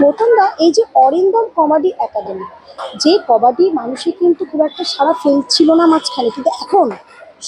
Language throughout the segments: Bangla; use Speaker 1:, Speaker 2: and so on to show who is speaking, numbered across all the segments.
Speaker 1: প্রথমটা এই যে অরিন্দম কবাডি একাডেমি যে কবাডি মানুষের কিন্তু খুব একটা সারা ছিল না মাঝখানে কিন্তু এখন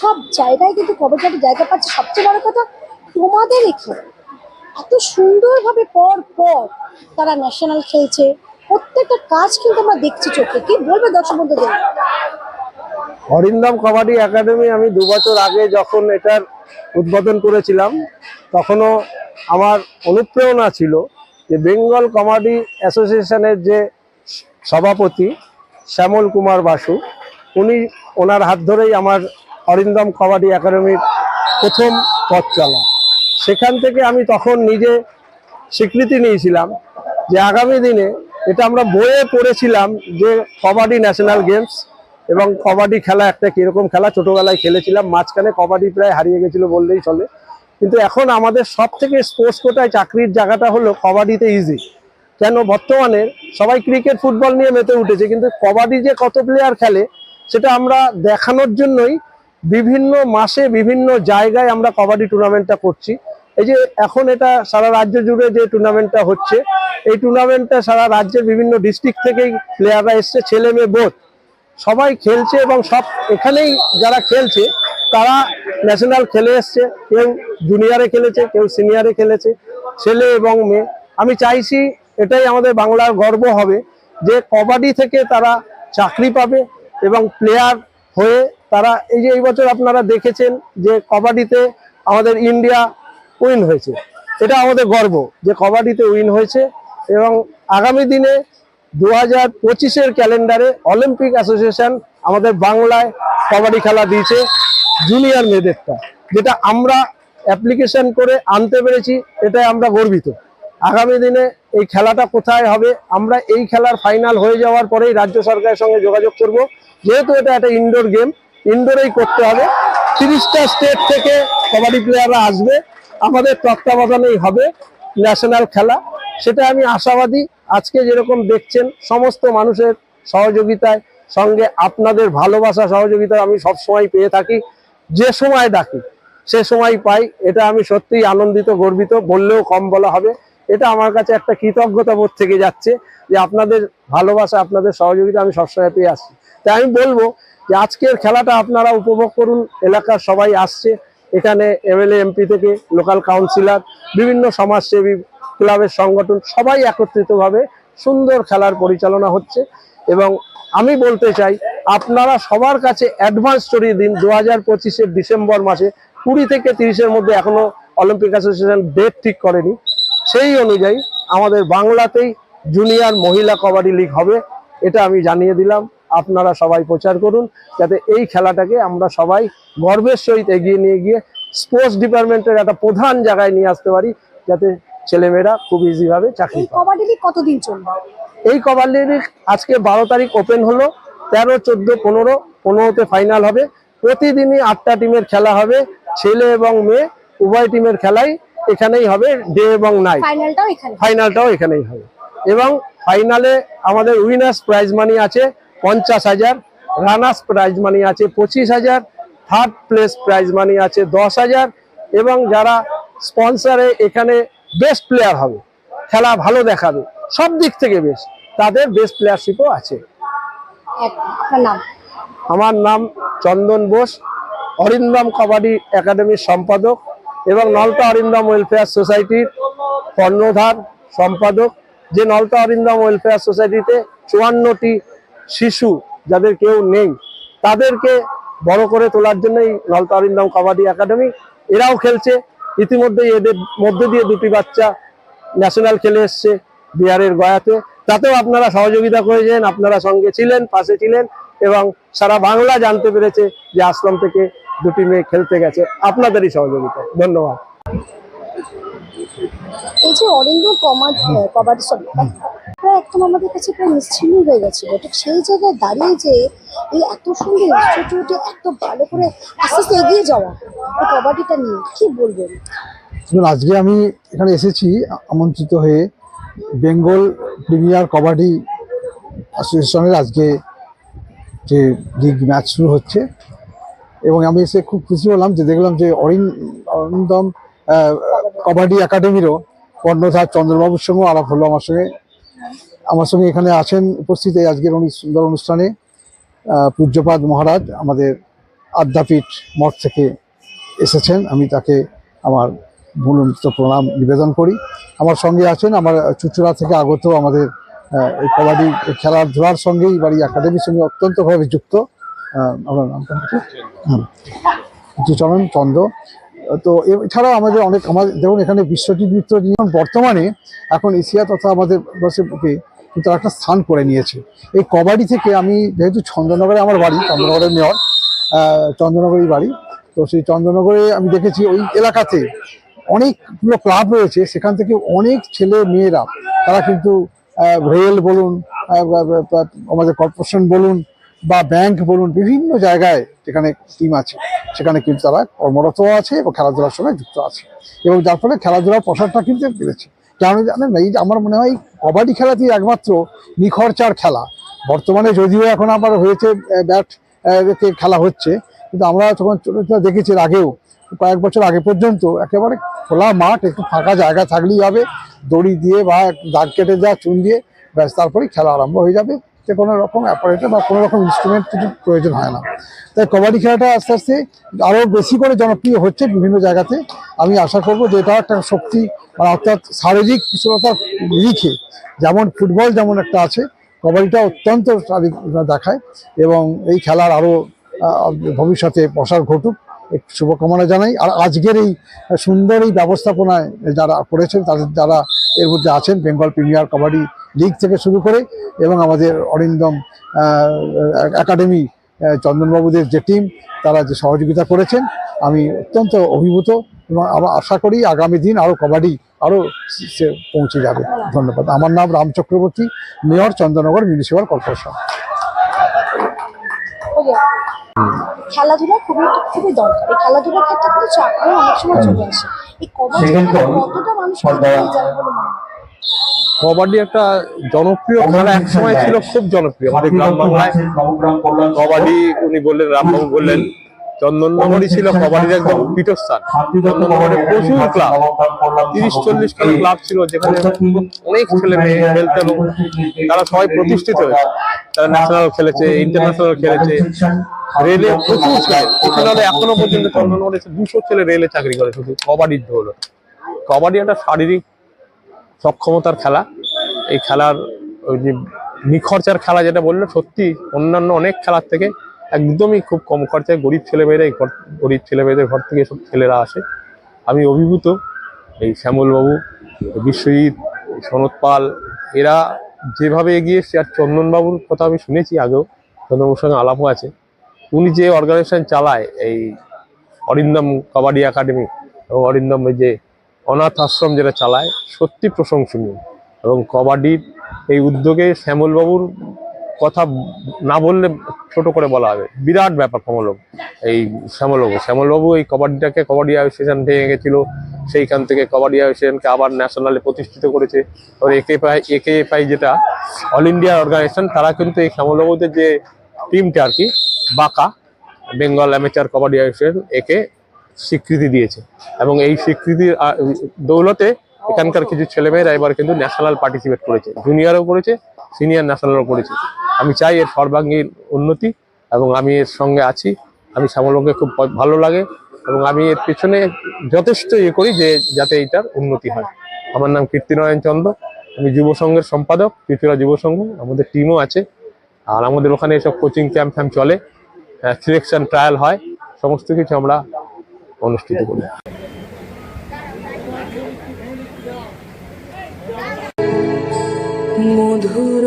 Speaker 1: সব জায়গায় কিন্তু কবাডি জায়গা পাচ্ছে সবচেয়ে বড় কথা তোমাদের এখানে এত সুন্দরভাবে পর পর তারা ন্যাশনাল খেলছে প্রত্যেকটা কাজ কিন্তু আমরা দেখছি চোখে কি বলবে দর্শক বন্ধুদের
Speaker 2: অরিন্দম কবাডি একাডেমি আমি দু বছর আগে যখন এটার উদ্বোধন করেছিলাম তখনও আমার অনুপ্রেরণা ছিল যে বেঙ্গল কমেডি অ্যাসোসিয়েশনের যে সভাপতি শ্যামল কুমার বাসু উনি ওনার হাত ধরেই আমার অরিন্দম কবাডি একাডেমির প্রথম পথ চলা সেখান থেকে আমি তখন নিজে স্বীকৃতি নিয়েছিলাম যে আগামী দিনে এটা আমরা বইয়ে পড়েছিলাম যে কবাডি ন্যাশনাল গেমস এবং কবাডি খেলা একটা কীরকম খেলা ছোটোবেলায় খেলেছিলাম মাঝখানে কবাডি প্রায় হারিয়ে গেছিলো বললেই চলে কিন্তু এখন আমাদের সব থেকে স্পোর্টস কোটায় চাকরির জায়গাটা হলো কবাডিতে ইজি কেন বর্তমানে সবাই ক্রিকেট ফুটবল নিয়ে মেতে উঠেছে কিন্তু কবাডি যে কত প্লেয়ার খেলে সেটা আমরা দেখানোর জন্যই বিভিন্ন মাসে বিভিন্ন জায়গায় আমরা কবাডি টুর্নামেন্টটা করছি এই যে এখন এটা সারা রাজ্য জুড়ে যে টুর্নামেন্টটা হচ্ছে এই টুর্নামেন্টটা সারা রাজ্যের বিভিন্ন ডিস্ট্রিক্ট থেকেই প্লেয়াররা এসছে ছেলে মেয়ে বোধ সবাই খেলছে এবং সব এখানেই যারা খেলছে তারা ন্যাশনাল খেলে এসছে কেউ জুনিয়ারে খেলেছে কেউ সিনিয়রে খেলেছে ছেলে এবং মেয়ে আমি চাইছি এটাই আমাদের বাংলার গর্ব হবে যে কবাডি থেকে তারা চাকরি পাবে এবং প্লেয়ার হয়ে তারা এই যে এই বছর আপনারা দেখেছেন যে কবাডিতে আমাদের ইন্ডিয়া উইন হয়েছে এটা আমাদের গর্ব যে কবাডিতে উইন হয়েছে এবং আগামী দিনে দু হাজার পঁচিশের ক্যালেন্ডারে অলিম্পিক অ্যাসোসিয়েশন আমাদের বাংলায় কবাডি খেলা দিয়েছে জুনিয়র মেয়েদেরটা যেটা আমরা অ্যাপ্লিকেশন করে আনতে পেরেছি এটাই আমরা গর্বিত আগামী দিনে এই খেলাটা কোথায় হবে আমরা এই খেলার ফাইনাল হয়ে যাওয়ার পরেই রাজ্য সরকারের সঙ্গে যোগাযোগ করব যেহেতু এটা একটা ইনডোর গেম ইনডোরেই করতে হবে তিরিশটা স্টেট থেকে কবাডি প্লেয়াররা আসবে আমাদের তত্ত্বাবধানেই হবে ন্যাশনাল খেলা সেটা আমি আশাবাদী আজকে যেরকম দেখছেন সমস্ত মানুষের সহযোগিতায় সঙ্গে আপনাদের ভালোবাসা সহযোগিতা আমি সবসময় পেয়ে থাকি যে সময় ডাকি সে সময় পাই এটা আমি সত্যিই আনন্দিত গর্বিত বললেও কম বলা হবে এটা আমার কাছে একটা কৃতজ্ঞতা বোধ থেকে যাচ্ছে যে আপনাদের ভালোবাসা আপনাদের সহযোগিতা আমি সবসময় পেয়ে আসছি তাই আমি বলবো যে আজকের খেলাটা আপনারা উপভোগ করুন এলাকার সবাই আসছে এখানে এমএলএ এমপি থেকে লোকাল কাউন্সিলর বিভিন্ন সমাজসেবী ক্লাবের সংগঠন সবাই একত্রিতভাবে সুন্দর খেলার পরিচালনা হচ্ছে এবং আমি বলতে চাই আপনারা সবার কাছে অ্যাডভান্স ছড়িয়ে দিন দু হাজার পঁচিশে ডিসেম্বর মাসে কুড়ি থেকে তিরিশের মধ্যে এখনো অলিম্পিক অ্যাসোসিয়েশন ডেট ঠিক করেনি সেই অনুযায়ী আমাদের বাংলাতেই জুনিয়র মহিলা কবাডি লিগ হবে এটা আমি জানিয়ে দিলাম আপনারা সবাই প্রচার করুন যাতে এই খেলাটাকে আমরা সবাই গর্বের সহিত এগিয়ে নিয়ে গিয়ে স্পোর্টস ডিপার্টমেন্টের একটা প্রধান জায়গায় নিয়ে আসতে পারি যাতে ছেলেমেয়েরা খুব ইজিভাবে চাকরি
Speaker 1: কবাডি লিগ কতদিন চলবে
Speaker 2: এই কবাডি লিগ আজকে বারো তারিখ ওপেন হলো তেরো চোদ্দো পনেরো পনেরোতে ফাইনাল হবে প্রতিদিনই আটটা টিমের খেলা হবে ছেলে এবং মেয়ে উভয় টিমের খেলাই এখানেই হবে ডে এবং নাইট
Speaker 1: ফাইনালটাও
Speaker 2: এখানেই হবে এবং ফাইনালে আমাদের উইনার্স প্রাইজ মানি আছে পঞ্চাশ হাজার রানার্স প্রাইজ মানি আছে পঁচিশ হাজার থার্ড প্লেস প্রাইজ মানি আছে দশ হাজার এবং যারা স্পন্সারে এখানে বেস্ট প্লেয়ার হবে খেলা ভালো দেখাবে সব দিক থেকে বেস্ট তাদের বেস্ট প্লেয়ারশিপও আছে আমার নাম চন্দন বোস অরিন্দম কাবাডি একাডেমির সম্পাদক এবং নলতা অরিন্দম ওয়েলফেয়ার সোসাইটির কর্ণধার সম্পাদক যে নলতা অরিন্দম ওয়েলফেয়ার সোসাইটিতে চুয়ান্নটি শিশু যাদের কেউ নেই তাদেরকে বড় করে তোলার জন্যই নলতা অরিন্দম কাবাডি একাডেমি এরাও খেলছে ইতিমধ্যে এদের মধ্যে দিয়ে দুটি বাচ্চা ন্যাশনাল খেলে এসছে বিহারের গয়াতে তাতেও আপনারা সহযোগিতা করেছেন আপনারা সঙ্গে ছিলেন পাশে ছিলেন এবং সারা বাংলা জানতে পেরেছে যে আশ্রম থেকে দুটি মেয়ে খেলতে গেছে আপনাদেরই সহযোগিতা ধন্যবাদ
Speaker 1: এই যে অরিন্দ কমাড কবাডি সরি প্রায় একদম আমাদের কাছে প্রায় নিশ্চিন্ন হয়ে গেছিলো ঠিক সেই জায়গায় দাঁড়িয়ে যে এই এত সুন্দর ইনস্টিটিউটে এত ভালো করে আস্তে আস্তে এগিয়ে যাওয়া কবাডিটা নিয়ে কি বলবেন
Speaker 3: আজকে আমি এখানে এসেছি আমন্ত্রিত হয়ে বেঙ্গল প্রিমিয়ার কবাডি অ্যাসোসিয়েশনের আজকে যে লিগ ম্যাচ শুরু হচ্ছে এবং আমি এসে খুব খুশি হলাম যে দেখলাম যে অরিন্দম কবাডি একাডেমিরও কর্ণধার চন্দ্রবাবুর সঙ্গেও আলাপ হলো আমার সঙ্গে আমার সঙ্গে এখানে আছেন উপস্থিত এই আজকের অনেক সুন্দর অনুষ্ঠানে পূজ্যপাদ মহারাজ আমাদের আদ্যাপীঠ মঠ থেকে এসেছেন আমি তাকে আমার মূলত প্রণাম নিবেদন করি আমার সঙ্গে আছেন আমার চুচুড়া থেকে আগত আমাদের এই কবাডি খেলাধুলার সঙ্গেই বাড়ি একাডেমির সঙ্গে অত্যন্তভাবে যুক্ত আমার নামটা হচ্ছে চন্দ্র তো এছাড়াও আমাদের অনেক আমাদের যেমন এখানে বিশ্বজিৎ মিত্র যেমন বর্তমানে এখন এশিয়া তথা আমাদের বসে তার একটা স্থান করে নিয়েছে এই কবাডি থেকে আমি যেহেতু চন্দ্রনগরে আমার বাড়ি চন্দ্রনগরের মেয়র চন্দ্রনগরই বাড়ি তো সেই চন্দ্রনগরে আমি দেখেছি ওই এলাকাতে অনেকগুলো ক্লাব রয়েছে সেখান থেকে অনেক ছেলে মেয়েরা তারা কিন্তু রেল বলুন আমাদের কর্পোরেশন বলুন বা ব্যাংক বলুন বিভিন্ন জায়গায় যেখানে টিম আছে সেখানে কিন্তু তারা কর্মরত আছে এবং খেলাধুলার সঙ্গে যুক্ত আছে এবং যার ফলে খেলাধুলার প্রসারটা কিন্তু বেড়েছে কেন জানেন এই আমার মনে হয় কবাডি খেলাটি একমাত্র নিখরচার খেলা বর্তমানে যদিও এখন আবার হয়েছে ব্যাট খেলা হচ্ছে কিন্তু আমরা তখন ছোটো ছোটো দেখেছি আগেও কয়েক বছর আগে পর্যন্ত একেবারে খোলা মাঠ একটু ফাঁকা জায়গা থাকলেই হবে দড়ি দিয়ে বা দাগ কেটে দেওয়া চুন দিয়ে ব্যাস তারপরে খেলা আরম্ভ হয়ে যাবে যে কোনো রকম অ্যাপারেটার বা কোনো রকম ইনস্ট্রুমেন্ট কিছু প্রয়োজন হয় না তাই কবাডি খেলাটা আস্তে আস্তে আরও বেশি করে জনপ্রিয় হচ্ছে বিভিন্ন জায়গাতে আমি আশা করব যে এটা একটা শক্তি মানে অর্থাৎ শারীরিক কিছুতার লিখে যেমন ফুটবল যেমন একটা আছে কবাডিটা অত্যন্ত দেখায় এবং এই খেলার আরও ভবিষ্যতে প্রসার ঘটুক একটু শুভকামনা জানাই আর আজকের এই সুন্দর এই ব্যবস্থাপনায় যারা করেছেন তাদের যারা এর মধ্যে আছেন বেঙ্গল প্রিমিয়ার কবাডি লিগ থেকে শুরু করে এবং আমাদের অরিন্দম একাডেমি চন্দনবাবুদের যে টিম তারা যে সহযোগিতা করেছেন আমি অত্যন্ত অভিভূত এবং আমরা আশা করি আগামী দিন আরও কবাডি আরও সে পৌঁছে যাবে ধন্যবাদ আমার নাম Ram Chakraborty mayor Chandranagar municipal corporation
Speaker 4: kabaddi
Speaker 5: একটা জনপ্রিয় খেলা এক সময় ছিল খুব জনপ্রিয় আমাদের কবাডি উনি বললেন রামবাবু বললেন চন্দননগরী ছিল আচ্ছা, আচ্ছা, কবাডির একদম আচ্ছা। পীঠস্থান চন্দননগরে প্রচুর ক্লাব তিরিশ চল্লিশ খান ক্লাব ছিল যেখানে অনেক ছেলে মেয়ে খেলতে তারা সবাই প্রতিষ্ঠিত হয়েছে তারা ন্যাশনাল খেলেছে ইন্টারন্যাশনাল খেলেছে রেলে প্রচুর ছেলে এখনো পর্যন্ত চন্দননগরে দুশো ছেলে রেলে চাকরি করে শুধু কবাডির হলো কবাডি একটা শারীরিক সক্ষমতার খেলা এই খেলার ওই যে নিখরচার খেলা যেটা বললো সত্যি অন্যান্য অনেক খেলার থেকে একদমই খুব কম খরচায় গরিব ছেলেমেয়েরাই ঘর গরিব ছেলেমেয়েদের ঘর থেকে সব ছেলেরা আসে আমি অভিভূত এই শ্যামলবাবু বিশ্বজিৎ সনৎ পাল এরা যেভাবে এগিয়ে এসছে আর চন্দনবাবুর কথা আমি শুনেছি আগেও চন্দনবাবুর সঙ্গে আলাপও আছে উনি যে অর্গানাইজেশন চালায় এই অরিন্দম কাবাডি একাডেমি এবং অরিন্দম যে অনাথ আশ্রম যেটা চালায় সত্যি প্রশংসনীয় এবং কবাডির এই উদ্যোগে শ্যামলবাবুর কথা না বললে ছোট করে বলা হবে বিরাট ব্যাপার কমলবাবু এই শ্যামলবাবু শ্যামলবাবু এই কবাডিটাকে কবাডি অ্যাসোসিয়েশন ভেঙে গেছিল সেইখান থেকে কবাডি অ্যাসোসিয়েশনকে আবার ন্যাশনালে প্রতিষ্ঠিত করেছে এবার একে পাই একে পাই যেটা অল ইন্ডিয়া অর্গানাইজেশন তারা কিন্তু এই শ্যামলবাবুদের যে টিমটা আর কি বাঁকা বেঙ্গল অ্যামেচার কবাডি অ্যাসোসিয়েশন একে স্বীকৃতি দিয়েছে এবং এই স্বীকৃতির দৌলতে এখানকার কিছু ছেলেমেয়েরা এবার কিন্তু ন্যাশনাল পার্টিসিপেট করেছে জুনিয়ারও করেছে সিনিয়র ন্যাশনালও করেছে আমি চাই এর সর্বাঙ্গীন উন্নতি এবং আমি এর সঙ্গে আছি আমি শ্যামলকে খুব ভালো লাগে এবং আমি এর পেছনে যথেষ্ট ইয়ে করি যে যাতে এইটার উন্নতি হয় আমার নাম কীর্তিনারায়ণ চন্দ্র আমি যুব সংঘের সম্পাদক ত্রিপুরা যুব সংঘ আমাদের টিমও আছে আর আমাদের ওখানে এসব কোচিং ক্যাম্প ফ্যাম্প চলে সিলেকশন ট্রায়াল হয় সমস্ত কিছু আমরা অনুষ্ঠিত করি
Speaker 6: মধুর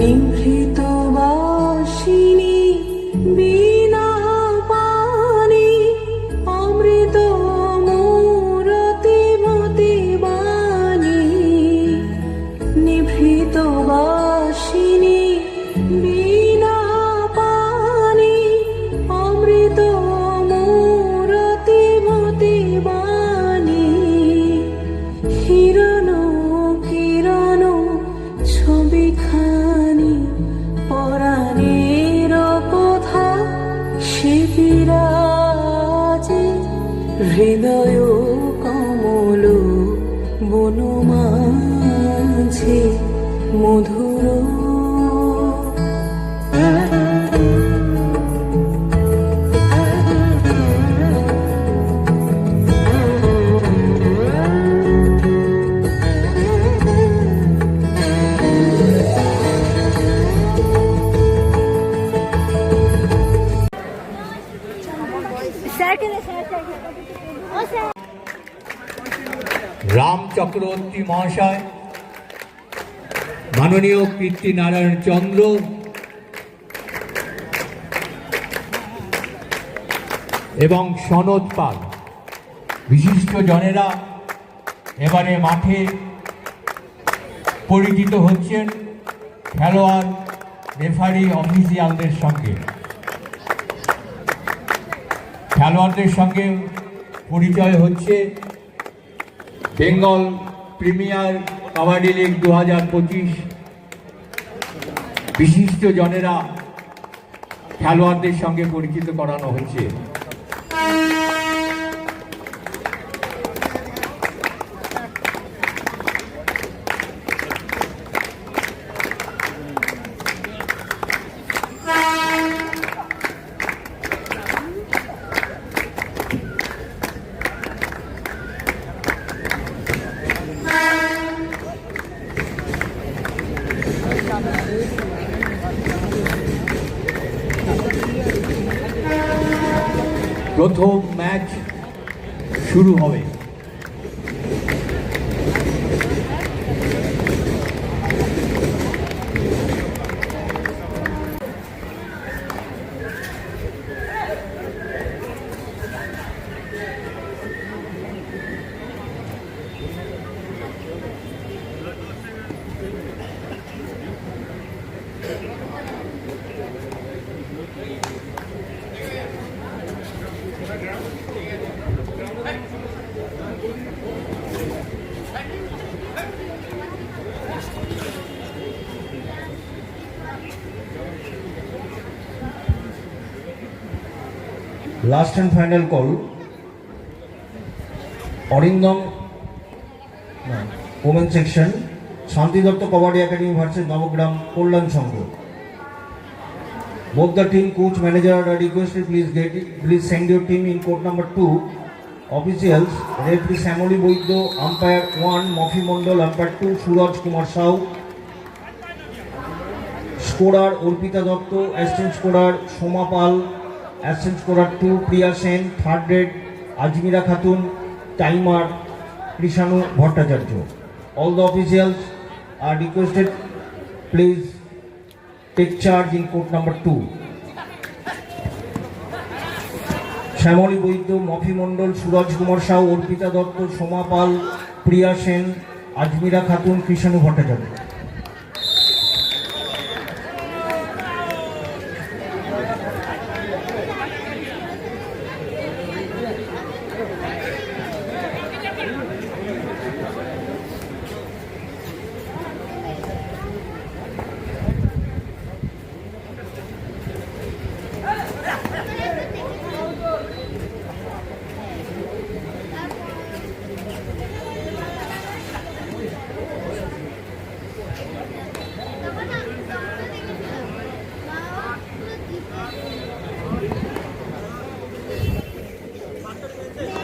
Speaker 6: mimpi মুখ্যমন্ত্রী মহাশয় মাননীয় নারায়ণ চন্দ্র এবং সনদ পাল বিশিষ্ট জনেরা এবারে মাঠে পরিচিত হচ্ছেন খেলোয়াড় রেফারি অফিসিয়ালদের সঙ্গে খেলোয়াড়দের সঙ্গে পরিচয় হচ্ছে বেঙ্গল প্রিমিয়ার কাবাডি লিগ দু বিশিষ্ট জনেরা খেলোয়াড়দের সঙ্গে পরিচিত করানো হয়েছে প্রথম ম্যাচ শুরু হবে Thank you.
Speaker 7: Last and final call Arindam women section Shanti Dutta kabaddi academy versus Nabagram Kalyan Sangha both the team coach manager requested please get please send your team in court number two officials referee Shyamali Baidya umpire one Mofi Mondal umpire two Suraj Kumar Shaw scorer Arpita Dutta assistant scorer Soma Pal Ascent Korar 2, Priya Sen, 3rd grade, Ajmira Khatun, Timer, Krishanu Bhattacharya. All the officials are requested, please take charge in court number 2. Shyamoli Boidyo, Mafi Mondol, Suraj Kumar Shah, Orpita Dutta, Soma Pal, Priya Sen, Ajmira Khatun, Krishanu Bhattacharya. Thank you.